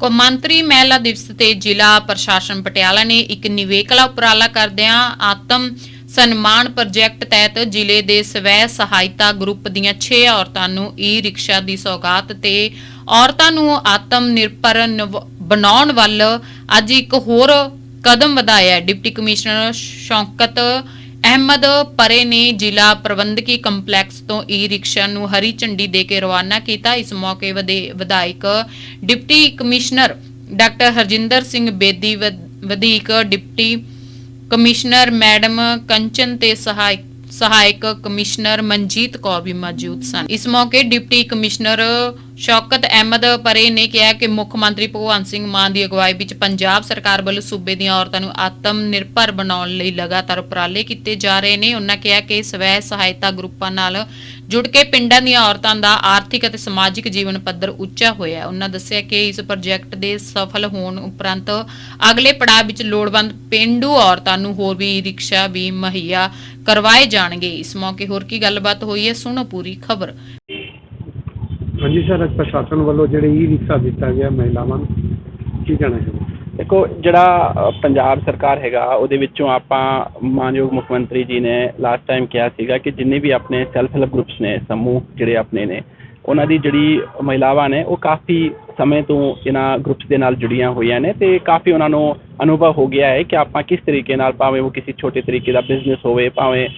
ਕੌਮਾਂਤਰੀ ਮਹਿਲਾ ਦਿਵਸ ਤੇ ਜ਼ਿਲ੍ਹਾ ਪ੍ਰਸ਼ਾਸਨ ਪਟਿਆਲਾ ਨੇ ਇੱਕ ਨਿਵੇਕਲਾ ਉਪਰਾਲਾ ਕਰਦਿਆਂ ਆਤਮ ਸਨਮਾਨ ਪ੍ਰੋਜੈਕਟ ਤਹਿਤ ਜ਼ਿਲ੍ਹੇ ਦੇ ਸਵੈ ਸਹਾਇਤਾ ਗਰੁੱਪ ਦੀਆਂ 6 ਔਰਤਾਂ ਨੂੰ ਈ ਰਿਕਸ਼ਾ ਦੀ ਸੌਗਾਤ ਤੇ ਔਰਤਾਂ ਨੂੰ ਆਤਮ ਨਿਰਭਰ ਨਵ- ਬਣਾਉਣ ਵੱਲ ਅੱਜ ਇੱਕ ਹੋਰ ਕਦਮ ਵਧਾਇਆ ਹੈ। ਡਿਪਟੀ ਕਮਿਸ਼ਨਰ ਸ਼ੌਂਕਤ ਅਹਿਮਦ ਪਰੇ ਨੇ ਜ਼ਿਲ੍ਹਾ ਪ੍ਰਬੰਧਕੀ ਕੰਪਲੈਕਸ ਤੋਂ ਈ ਰਿਕਸ਼ਾ ਨੂੰ ਹਰੀ ਝੰਡੀ ਦੇ ਕੇ ਰਵਾਨਾ ਕੀਤਾ। ਇਸ ਮੌਕੇ ਵਧੇ- ਵਿਧਾਇਕ deputy commissioner doctor Harjinder Singh Bedi ਵਧ- ਵਧੀਕ ਡਿਪਟੀ ਕਮਿਸ਼ਨਰ ਮੈਡਮ ਕੰਚਨ ਤੇ ਸਹਾਇਕ ਸਹਾਇਕ ਕਮਿਸ਼ਨਰ ਮਨਜੀਤ ਕੌਰ ਵੀ ਮੌਜੂਦ ਸਨ ਇਸ ਮੌਕੇ ਡਿਪਟੀ ਕਮਿਸ਼ਨਰ ਸ਼ੌਕਤ ਅਹਿਮਦ ਪਰੇ ਨੇ ਕਿਹਾ ਕਿ ਮੁੱਖ ਮੰਤਰੀ ਭਗਵੰਤ ਸਿੰਘ ਮਾਨ ਦੀ ਅਗਵਾਈ ਵਿੱਚ ਪੰਜਾਬ ਸਰਕਾਰ ਵੱਲੋਂ ਸੂਬੇ ਦੀਆਂ ਔਰਤਾਂ ਨੂੰ ਆਤਮ ਨਿਰਭਰ ਬਣਾਉਣ ਲਈ ਲਗਾਤਾਰ ਉਪਰਾਲੇ ਕੀਤੇ ਜਾ ਰਹੇ ਨੇ ਉਹਨਾਂ ਕਿਹਾ ਕਿ ਸਵੈ ਸਹਾਇਤਾ ਗਰੁੱਪਾਂ ਨਾਲ ਜੁੜ ਕੇ ਪਿੰਡਾਂ ਦੀਆਂ ਔਰਤਾਂ ਦਾ ਆਰਥਿਕ ਅਤੇ ਸਮਾਜਿਕ ਜੀਵਨ ਪੱਧਰ ਉੱਚਾ ਹੋਇਆ ਹੈ। ਉਹਨਾਂ ਦੱਸਿਆ ਕਿ ਇਸ ਪ੍ਰੋਜੈਕਟ ਦੇ ਸਫਲ ਹੋਣ ਉਪਰੰਤ ਅਗਲੇ ਪੜਾਅ ਵਿੱਚ ਲੋੜਵੰਦ ਪਿੰਡੂ ਔਰਤਾਂ ਨੂੰ ਹੋਰ ਵੀ ਰਿਕਸ਼ਾ, ਵੀ ਮੁਹੱਈਆ ਕਰਵਾਏ ਜਾਣਗੇ। ਇਸ ਮੌਕੇ ਹੋਰ ਕੀ ਗੱਲਬਾਤ ਹੋਈ ਹੈ ਸੁਣੋ ਪੂਰੀ ਖਬਰ। ਹਾਂਜੀ ਸਰ ਅੱਜ ਪ੍ਰਸ਼ਾਸਨ ਵੱਲੋਂ ਜਿਹੜੇ ਈ ਰਿਕਸ਼ਾ ਦਿੱਤਾ ਗਿਆ ਮਹਿਲਾਵਾਂ ਨੂੰ। ਕੀ ਕਹਿਣਾ ਚਾਹੁੰਦੇ ਦੇਖੋ ਜਿਹੜਾ ਅ, ਪੰਜਾਬ ਸਰਕਾਰ ਹੈਗਾ ਉਹਦੇ ਵਿੱਚੋਂ ਆਪਾਂ ਮਾਨਯੋਗ ਮੁੱਖ ਮੰਤਰੀ ਜੀ ਨੇ ਲਾਸਟ ਟਾਈਮ ਕਿਹਾ ਸੀਗਾ ਕਿ ਜਿੰਨੇ ਵੀ ਆਪਣੇ ਸੈਲਫ ਹੈਲਪ ਗਰੁੱਪਸ ਨੇ ਸਮੂਹ ਜਿਹੜੇ ਆਪਣੇ ਨੇ ਉਹਨਾਂ ਦੀ ਜਿਹੜੀ ਮਹਿਲਾਵਾਂ ਨੇ ਉਹ ਕਾਫੀ ਸਮੇਂ ਤੋਂ ਇਹਨਾਂ ਗਰੁੱਪਸ ਦੇ ਨਾਲ ਜੁੜੀਆਂ ਹੋਈਆਂ ਨੇ ਤੇ ਕਾਫੀ ਉਹਨਾਂ ਨੂੰ ਅਨੁਭਵ ਹੋ ਗਿਆ ਹੈ ਕਿ ਆਪਾਂ ਕਿਸ ਤਰੀਕੇ ਨਾਲ ਭਾਵੇਂ ਉਹ ਕਿਸੇ ਛੋਟੇ ਤਰੀਕੇ ਦਾ ਬਿਜ਼ਨਸ ਹੋਵੇ, ਭਾਵੇਂ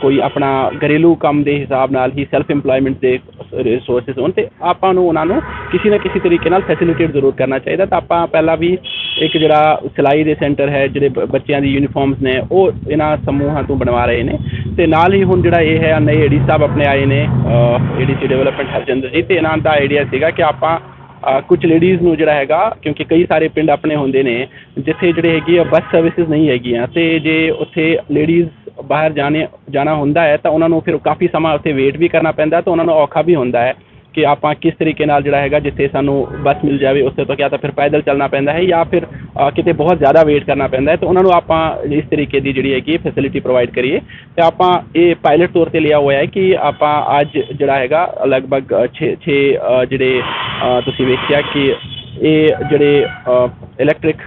ਕੋਈ ਆਪਣਾ ਘਰੇਲੂ ਕੰਮ ਦੇ ਹਿਸਾਬ ਨਾਲ ਹੀ ਸੈਲਫ ਏਮਪਲੋਇਮੈਂਟ ਦੇ ਰਿਸੋਰਸਸ ਹੋਣ, ਤੇ ਆਪਾਂ ਨੂੰ ਉਹਨਾਂ ਨੂੰ ਕਿਸੇ ਨਾ ਕਿਸੇ ਤਰੀਕੇ ਨਾਲ ਫੈਸਿਲਿਟੇਟ ਜ਼ਰੂਰ ਕਰਨਾ ਚਾਹੀਦਾ। ਤਾਂ ਆਪਾਂ ਪਹਿਲਾਂ ਵੀ ਇੱਕ ਜਿਹੜਾ ਸਿਲਾਈ ਦੇ ਸੈਂਟਰ ਹੈ, ਜਿਹੜੇ ਬ- ਬੱਚਿਆਂ ਦੀ ਯੂਨੀਫਾਰਮਸ ਨੇ, ਉਹ ਇਹਨਾਂ ਸਮੂਹਾਂ ਤੋਂ ਬਣਵਾ ਰਹੇ ਨੇ। ਤੇ ਨਾਲ ਹੀ ਹੁਣ ਜਿਹੜਾ ਇਹ ਹੈ, ਨਏ ਏਡੀ ਸਾਹਿਬ ਆਪਣੇ ਆਏ ਨੇ ਏਡੀਸੀ ਡਿਵੈਲਪਮੈਂਟ ਹਰਜਿੰਦਰ ਜੀ, ਤੇ ਇਹਨਾਂ ਦਾ ਆਈਡੀਆ ਸੀਗਾ ਕਿ ਆਪਾਂ ਕੁਝ ਲੇਡੀਜ਼ ਨੂੰ ਜਿਹੜਾ ਹੈਗਾ, ਕਿਉਂਕਿ ਕਈ ਸਾਰੇ ਪਿੰਡ ਆਪਣੇ ਹੁੰਦੇ ਨੇ, ਜਿੱਥੇ ਜਿਹੜੇ ਹੈਗੇ ਆ ਬੱਸ ਸਰਵਿਸਿਜ਼ ਨਹੀਂ ਹੈਗੀਆਂ ਅਤੇ ਜੇ ਉੱਥੇ ਲੇਡੀਜ਼ ਬਾਹਰ ਜਾਣੇ, ਜਾਣਾ ਹੁੰਦਾ ਹੈ, ਤਾਂ ਉਹਨਾਂ ਨੂੰ ਫਿਰ ਕਾਫੀ ਸਮਾਂ ਉੱਥੇ ਵੇਟ ਵੀ ਕਰਨਾ ਪੈਂਦਾ, ਤਾਂ ਉਹਨਾਂ ਨੂੰ ਔਖਾ ਵੀ ਹੁੰਦਾ ਹੈ। ਕਿ ਆਪਾਂ ਕਿਸ ਤਰੀਕੇ ਨਾਲ ਜਿਹੜਾ ਹੈਗਾ ਜਿੱਥੇ ਸਾਨੂੰ ਬੱਸ ਮਿਲ ਜਾਵੇ ਉੱਥੇ ਤੋਂ ਕਿਆ ਤਾਂ ਫਿਰ ਪੈਦਲ ਚੱਲਣਾ ਪੈਂਦਾ ਹੈ ਜਾਂ ਫਿਰ ਕਿਤੇ ਬਹੁਤ ਜ਼ਿਆਦਾ ਵੇਟ ਕਰਨਾ ਪੈਂਦਾ ਹੈ, ਤਾਂ ਉਹਨਾਂ ਨੂੰ ਆਪਾਂ ਇਸ ਤਰੀਕੇ ਦੀ ਜਿਹੜੀ ਹੈਗੀ ਫੈਸਿਲਿਟੀ ਪ੍ਰੋਵਾਈਡ ਕਰੀਏ। ਤੇ ਆਪਾਂ ਇਹ ਪਾਇਲਟ ਤੌਰ ਤੇ ਲਿਆ ਹੋਇਆ ਹੈ ਕਿ ਆਪਾਂ ਅੱਜ ਜਿਹੜਾ ਹੈਗਾ ਲਗਭਗ 6 6 ਜਿਹੜੇ ਤੁਸੀਂ ਵੇਖਿਆ ਕਿ ਇਹ ਜਿਹੜੇ ਇਲੈਕਟ੍ਰਿਕ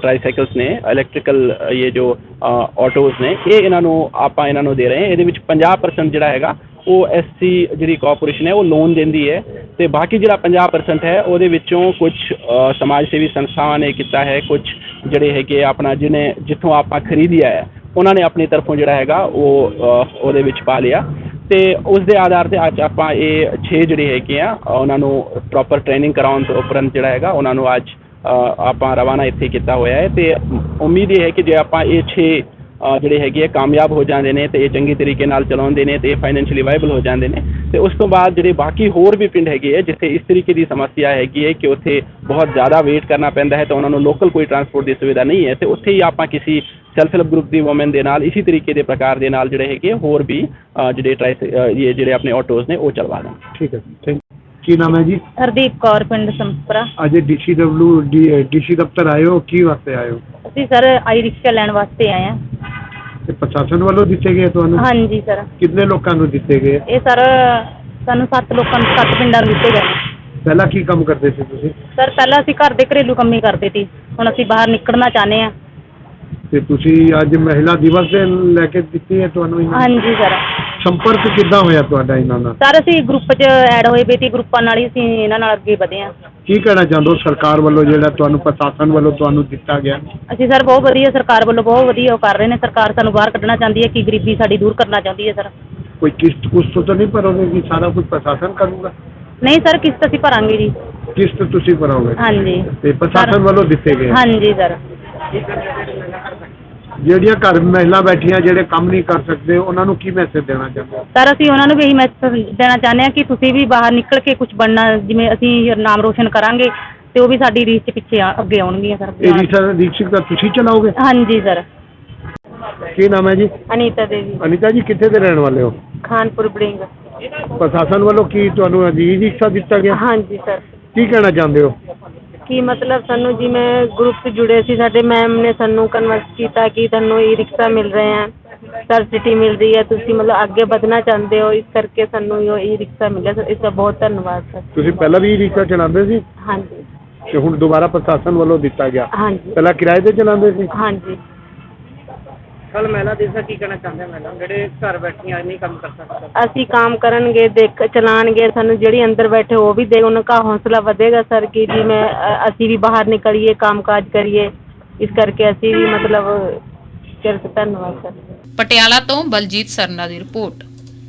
ਟ੍ਰਾਈਸਾਈਕਲਸ ਨੇ ਇਲੈਕਟ੍ਰੀਕਲ ਇਹ ਜੋ ਆਟੋਜ਼ ਨੇ, ਇਹ ਇਹਨਾਂ ਨੂੰ ਆਪਾਂ ਇਹਨਾਂ ਨੂੰ ਦੇ ਰਹੇ ਹਾਂ। ਇਹਦੇ ਵਿੱਚ 50% ਜਿਹੜਾ ਹੈਗਾ ਉਹ ਐਸਸੀ ਜਿਹੜੀ ਕਾਰਪੋਰੇਸ਼ਨ ਹੈ, ਉਹ ਲੋਨ ਦਿੰਦੀ ਹੈ ਤੇ ਬਾਕੀ ਜਿਹੜਾ 50% ਹੈ, ਉਹਦੇ ਵਿੱਚੋਂ ਕੁਝ ਸਮਾਜ ਸੇਵੀ ਸੰਸਥਾਵਾਂ ਨੇ ਕੀਤਾ ਹੈ ਕੁਝ ਜਿਹੜੇ ਹੈਗੇ ਆਪਣਾ ਜਿਹਨੇ, ਜਿੱਥੋਂ ਆਪਾਂ ਖਰੀਦਿਆ ਹੈ, ਉਹਨਾਂ ਨੇ ਆਪਣੀ ਤਰਫੋਂ ਜਿਹੜਾ ਹੈਗਾ ਉਹ ਉਹਦੇ ਵਿੱਚ ਪਾ ਲਿਆ ਤੇ ਉਸ ਦੇ ਆਧਾਰ ਤੇ ਅੱਜ ਆਪਾਂ ਇਹ 6 ਜਿਹੜੇ ਹੈਗੇ ਆ, ਉਹਨਾਂ ਨੂੰ ਪ੍ਰੋਪਰ ਟ੍ਰੇਨਿੰਗ ਕਰਾਉਣ ਤੋਂ ਉਪਰੰਤ ਜਿਹੜਾ ਹੈਗਾ, ਉਹਨਾਂ ਨੂੰ ਅੱਜ ਆਪਾਂ ਰਵਾਨਾ ਇੱਥੇ ਕੀਤਾ ਹੋਇਆ ਹੈ ਤੇ ਉਮੀਦ ਇਹ ਹੈ ਕਿ ਜੇ ਆਪਾਂ ਇਹ 6 ਜਿਹੜੇ ਹੈਗੇ ਆ ਕਾਮਯਾਬ ਹੋ ਜਾਂਦੇ ਨੇ ਤੇ ਇਹ ਚੰਗੀ ਤਰੀਕੇ ਨਾਲ ਚਲਾਉਂਦੇ ਨੇ ਤੇ ਇਹ ਫਾਈਨੈਂਸ਼ੀਅਲੀ ਵਾਇਬਲ ਹੋ ਜਾਂਦੇ ਨੇ। ਤੇ ਉਸ ਤੋਂ ਬਾਅਦ ਜਿਹੜੇ ਬਾਕੀ ਹੋਰ ਵੀ ਪਿੰਡ ਹੈਗੇ ਆ ਜਿੱਥੇ ਇਸ ਤਰੀਕੇ ਦੀ ਸਮੱਸਿਆ ਹੈਗੀ ਹੈ ਕਿ ਉੱਥੇ ਬਹੁਤ ਜ਼ਿਆਦਾ ਵੇਟ ਕਰਨਾ ਪੈਂਦਾ ਹੈ ਤਾਂ ਉਹਨਾਂ ਨੂੰ ਲੋਕਲ ਕੋਈ ਟਰਾਂਸਪੋਰਟ ਦੀ ਸੁਵਿਧਾ ਨਹੀਂ ਹੈ। ਤੇ ਉੱਥੇ ਹੀ ਆਪਾਂ ਕਿਸੇ ਸੈਲਫ ਹੈਲਪ ਗਰੁੱਪ ਦੀ ਔਮਨ ਦੇ ਨਾਲ ਇਸੇ ਤਰੀਕੇ ਦੇ ਪ੍ਰਕਾਰ ਦੇ ਨਾਲ ਜਿਹੜੇ ਹੈਗੇ ਹੋਰ ਵੀ ਜਿਹੜੇ ਟਰਾਈ ਇਹ ਜਿਹੜੇ ਆਪਣੇ ਆਟੋਜ਼ ਨੇ ਉਹ ਚਲਵਾ ਦਾਂ ਠੀਕ ਹੈ ਥੈਂਕ ਕੀ ਨਾਮ ਹੈ ਜੀ? ਹਰਦੀਪ ਕੌਰ ਪਿੰਡ ਸੰਪਰਾ ਅੱਜ ਡੀਸੀਡਬਲਯੂ ਡੀਸੀ ਦਫ਼ਤਰ ਆਏ ਹੋ ਕੀ ਵਾਸਤੇ ਆਏ ਹੋ? ਅਸੀਂ ਸਰ ਆਈ ਰਿਕਸ਼ਾ ਲੈਣ ਵਾਸਤੇ ਆਏ ਹਾਂ। ਤੇ ਪ੍ਰਸ਼ਾਸਨ ਵੱਲੋਂ ਦਿੱਤੇ ਗਏ ਤੁਹਾਨੂੰ? ਹਾਂਜੀ ਸਰ। ਕਿੰਨੇ ਲੋਕਾਂ ਨੂੰ ਦਿੱਤੇ ਗਏ? ਇਹ ਸਰ ਸਾਨੂੰ ਸੱਤ ਲੋਕਾਂ ਨੂੰ ਸੱਤ ਪਿੰਡਾਂ ਨੂੰ ਦਿੱਤੇ ਗਏ। ਪਹਿਲਾਂ ਕੀ ਕੰਮ ਕਰਦੇ ਸੀ ਤੁਸੀਂ? ਸਰ ਪਹਿਲਾਂ ਅਸੀਂ ਘਰ ਦੇ ਘਰੇਲੂ ਕੰਮ ਹੀ ਕਰਦੇ ਸੀ। ਹੁਣ ਅਸੀਂ ਬਾਹਰ ਨਿਕਲਣਾ ਚਾਹੁੰਦੇ ਹਾਂ। ਤੇ ਤੁਸੀਂ ਅੱਜ ਮਹਿਲਾ ਦਿਵਸ ਦੇ ਲੈ ਕੇ ਦਿੱਤੀ ਹੈ ਤੁਹਾਨੂੰ? ਹਾਂਜੀ ਸਰ। ਸੰਪਰਕ ਕਿੱਦਾਂ ਹੋਇਆ ਤੁਹਾਡਾ ਇਹਨਾਂ ਨਾਲ? ਸਰ ਅਸੀਂ ਗਰੁੱਪ 'ਚ ਐਡ ਹੋਏ ਬੇਟੀ ਗਰੁੱਪਾਂ ਨਾਲ ਹੀ ਅਸੀਂ ਇਹਨਾਂ ਨਾਲ ਅੱਗੇ ਵਧੇ ਹਾਂ। ਕੀ ਕਹਿਣਾ ਚਾਹੁੰਦੇ ਹੋ ਸਰਕਾਰ ਵੱਲੋਂ ਜਿਹੜਾ ਤੁਹਾਨੂੰ ਪ੍ਰਸ਼ਾਸਨ ਵੱਲੋਂ ਤੁਹਾਨੂੰ ਦਿੱਤਾ ਗਿਆ? ਅਸੀਂ ਸਰ ਬਹੁਤ ਵਧੀਆ ਸਰਕਾਰ ਵੱਲੋਂ ਬਹੁਤ ਵਧੀਆ ਉਹ ਕਰ ਰਹੇ ਨੇ। ਸਰਕਾਰ ਸਾਨੂੰ ਬਾਹਰ ਕੱਢਣਾ ਚਾਹੁੰਦੀ ਹੈ ਕਿ ਗਰੀਬੀ ਸਾਡੀ ਦੂਰ ਕਰਨਾ ਚਾਹੁੰਦੀ ਹੈ ਸਰ। ਕੋਈ ਕਿਸ਼ਤ ਕੁਸ਼ਤ ਤਾਂ ਨਹੀਂ ਭਰੋਗੇ ਕਿ ਸਾਰਾ ਕੁਝ ਪ੍ਰਸ਼ਾਸਨ ਕਰੂਗਾ? ਨਹੀਂ ਸਰ ਕਿਸ਼ਤ ਅਸੀਂ ਭਰਾਂਗੇ ਜੀ। ਕਿਸ਼ਤ ਤੁਸੀਂ ਭਰੋਗੇ? ਹਾਂਜੀ। ਤੇ ਪ੍ਰਸ਼ਾਸਨ ਵੱਲੋਂ ਦਿੱਤੇ ਗਏ? ਹਾਂਜੀ ਸਰ। ਜਿਹੜੀਆਂ ਘਰ ਮਹਿਲਾ ਬੈਠੀਆਂ ਜਿਹੜੇ ਕੰਮ ਨਹੀਂ ਕਰ ਸਕਦੇ ਉਹਨਾਂ ਨੂੰ ਕੀ ਮੈਸੇਜ ਦੇਣਾ ਚਾਹੁੰਦੇ ਹੋ? ਸਰ ਅਸੀਂ ਉਹਨਾਂ ਨੂੰ ਵੀ ਇਹੀ ਮੈਸੇਜ ਦੇਣਾ ਚਾਹੁੰਦੇ ਹਾਂ ਕਿ ਤੁਸੀਂ ਵੀ ਬਾਹਰ ਨਿਕਲ ਕੇ ਕੁਝ ਬਣਨਾ ਜਿਵੇਂ ਅਸੀਂ ਨਾਮ ਰੋਸ਼ਨ ਕਰਾਂਗੇ ਤੇ ਉਹ ਵੀ ਸਾਡੀ ਰੀਚ 'ਚ ਪਿੱਛੇ ਆ- ਅੱਗੇ ਆਉਣਗੀਆਂ ਸਰ। ਇਹ ਰਿਕਸ਼ਾ ਰਿਕਸ਼ਾ ਤਾਂ ਤੁਸੀਂ ਚਲਾਓਗੇ? ਹਾਂਜੀ ਸਰ ਕੀ ਨਾਮ ਹੈ ਜੀ? ਅਨੀਤਾ ਦੇਵੀ। ਅਨੀਤਾ ਜੀ ਕਿੱਥੇ ਦੇ ਰਹਿਣ ਵਾਲੇ ਹੋ? ਖਾਨਪੁਰ ਬਲਿੰਗ ਪ੍ਰਸ਼ਾਸਨ ਵੱਲੋਂ ਕੀ ਤੁਹਾਨੂੰ ਅਜੀ ਰਿਕਸ਼ਾ ਦਿੱਤਾ ਗਿਆ? ਹਾਂਜੀ ਸਰ ਕੀ ਕਹਿਣਾ ਚਾਹੁੰਦੇ ਹੋ? ਕੀ ਮਤਲਬ ਸਾਨੂੰ ਜਿਵੇਂ ਗਰੁੱਪ 'ਚ ਜੁੜੇ ਸੀ ਸਾਡੇ ਮੈਮ ਨੇ ਸਾਨੂੰ ਕਨਵਰਸ ਕੀਤਾ ਕਿ ਤੁਹਾਨੂੰ ਈ ਰਿਕਸ਼ਾ ਮਿਲ ਰਹੇ ਆ ਸਬਸਿਡੀ ਮਿਲ ਰਹੀ ਹੈ ਤੁਸੀਂ ਮਤਲਬ ਅੱਗੇ ਵਧਣਾ ਚਾਹੁੰਦੇ ਹੋ ਇਸ ਕਰਕੇ ਸਾਨੂੰ ਇਹ ਈ ਰਿਕਸ਼ਾ ਮਿਲਿਆ। ਸਰ ਇਸ ਦਾ ਬਹੁਤ ਧੰਨਵਾਦ ਸਰ ਤੁਸੀਂ ਪਹਿਲਾਂ ਵੀ ਈ ਰਿਕਸ਼ਾ ਚਲਾਉਂਦੇ ਸੀ? ਹਾਂਜੀ। ਤੇ ਹੁਣ ਦੁਬਾਰਾ ਪ੍ਰਸ਼ਾਸਨ ਵੱਲੋਂ ਦਿੱਤਾ ਗਿਆ। ਹਾਂਜੀ। ਪਹਿਲਾਂ ਕਿਰਾਏ ਤੇ ਚਲਾਉਂਦੇ ਸੀ? ਹਾਂਜੀ। ਕੱਲ ਮਹਿਲਾ ਦਿਵਸ ਦਾ ਕੀ ਕਹਿਣਾ ਚਾਹੁੰਦੇ ਮੈਡਮ? ਜਿਹੜੇ ਘਰ ਬੈਠੀਆਂ ਨਹੀਂ ਕੰਮ ਕਰ ਸਕਦੇ ਅਸੀਂ ਕੰਮ ਕਰਨਗੇ ਦੇਖ ਚਲਾਣਗੇ ਸਾਨੂੰ ਜਿਹੜੀ ਅੰਦਰ ਬੈਠੇ ਉਹ ਵੀ ਦੇ ਉਹਨਾਂ ਦਾ ਹੌਸਲਾ ਵਧੇਗਾ ਸਰ ਕਿ ਜਿਵੇਂ ਅ- ਅਸੀਂ ਵੀ ਬਾਹਰ ਨਿਕਲੀਏ ਕੰਮਕਾਜ ਕਰੀਏ। ਇਸ ਕਰਕੇ ਅਸੀਂ ਵੀ ਮਤਲਬ ਚਲ ਧੰਨਵਾਦ ਸਰ। ਪਟਿਆਲਾ ਤੋਂ ਬਲਜੀਤ ਸਰਨਾ ਦੀ ਰਿਪੋਰਟ।